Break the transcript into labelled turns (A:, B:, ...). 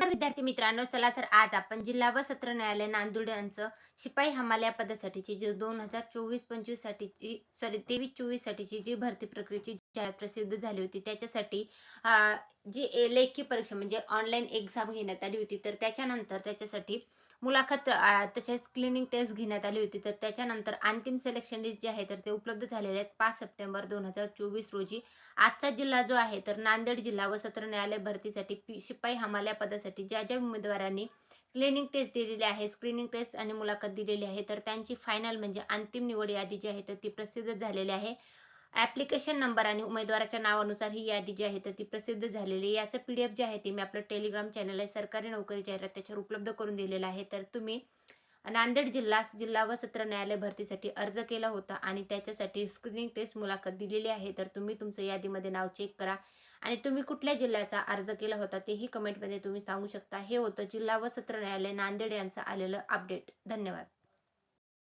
A: तर विद्यार्थी मित्रांनो चला तर आज आपण जिल्हा व सत्र न्यायालय नांदुर यांचं शिपाई हमाल या पदासाठीची जी दोन हजार चोवीस पंचवीस साठीची सॉरी तेवीस चोवीस साठीची जी भरती प्रक्रियेची जाहिरात प्रसिद्ध झाली होती त्याच्यासाठी जी ए- लेखी परीक्षा म्हणजे ऑनलाईन एक्झाम घेण्यात आली होती तर त्याच्यानंतर त्याच्यासाठी मुलाखत तसेच क्लिनिंग टेस्ट घेण्यात आली होती तर त्याच्यानंतर अंतिम सिलेक्शन लिस्ट जे आहे तर ते उपलब्ध झालेले आहेत. पाच सप्टेंबर दोन हजार चोवीस रोजी आजचा जिल्हा जो आहे तर नांदेड जिल्हा व सत्र न्यायालय भरतीसाठी पी शिपाई हमाल्या पदासाठी ज्या ज्या उमेदवारांनी क्लिनिंग टेस्ट दिलेली आहे स्क्रीनिंग टेस्ट आणि मुलाखत दिलेली आहे तर त्यांची फायनल म्हणजे अंतिम निवड यादी जी आहे तर ती प्रसिद्ध झालेली आहे. ॲप्लिकेशन नंबर आणि उमेदवाराच्या नावानुसार ही यादी जी आहे तर ती प्रसिद्ध झालेली आहे. याचं पी डी एफ जे आहे ते मी आपलं टेलिग्राम चॅनल आहे सरकारी नोकरी जाहिरात त्याच्यावर उपलब्ध करून दिलेलं आहे. तर तुम्ही नांदेड जिल्हा जिल्हा व सत्र न्यायालय भरतीसाठी अर्ज केला होता आणि त्याच्यासाठी स्क्रीनिंग टेस्ट मुलाखत दिलेली आहे. तर तुम्ही तुमचं यादीमध्ये नाव चेक करा आणि तुम्ही कुठल्या जिल्ह्याचा अर्ज केला होता तेही कमेंटमध्ये तुम्ही सांगू शकता. हे होतं जिल्हा व सत्र न्यायालय नांदेड यांचं आलेलं अपडेट धन्यवाद.